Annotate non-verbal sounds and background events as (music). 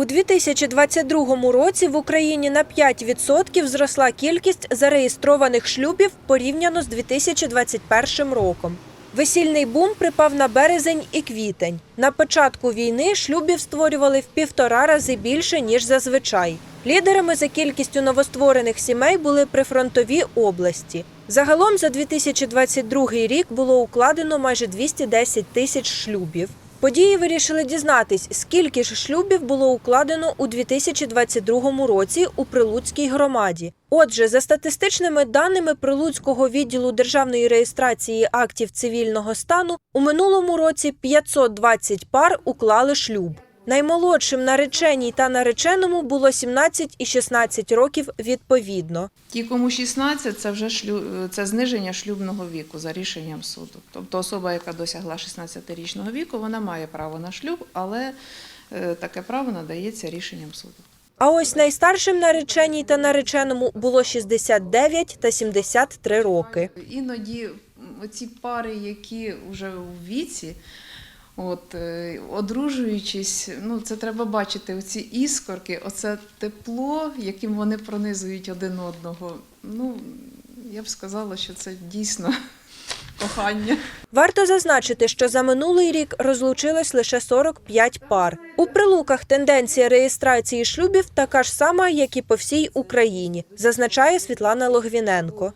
У 2022 році в Україні на 5% зросла кількість зареєстрованих шлюбів порівняно з 2021 роком. Весільний бум припав на березень і квітень. На початку війни шлюбів створювали в півтора рази більше ніж зазвичай. Лідерами за кількістю новостворених сімей були прифронтові області. Загалом за 2022 рік було укладено майже 210 тисяч шлюбів. Події вирішили дізнатись, скільки ж шлюбів було укладено у 2022 році у Прилуцькій громаді. Отже, за статистичними даними Прилуцького відділу державної реєстрації актів цивільного стану, у минулому році 520 пар уклали шлюб. Наймолодшим нареченій та нареченому було 17 і 16 років відповідно. Ті, кому 16, це вже шлю... це зниження шлюбного віку за рішенням суду. Тобто особа, яка досягла 16-річного віку, вона має право на шлюб, але е, таке право надається рішенням суду. А ось найстаршим нареченій та нареченому було 69 та 73 роки. Іноді м, оці пари, які вже у віці, от, е, одружуючись, ну, це треба бачити, оці іскорки, оце тепло, яким вони пронизують один одного. Ну, я б сказала, що це дійсно (laughs) кохання. Варто зазначити, що за минулий рік розлучилось лише 45 пар. У прилуках тенденція реєстрації шлюбів така ж сама, як і по всій Україні, зазначає Світлана Логвіненко.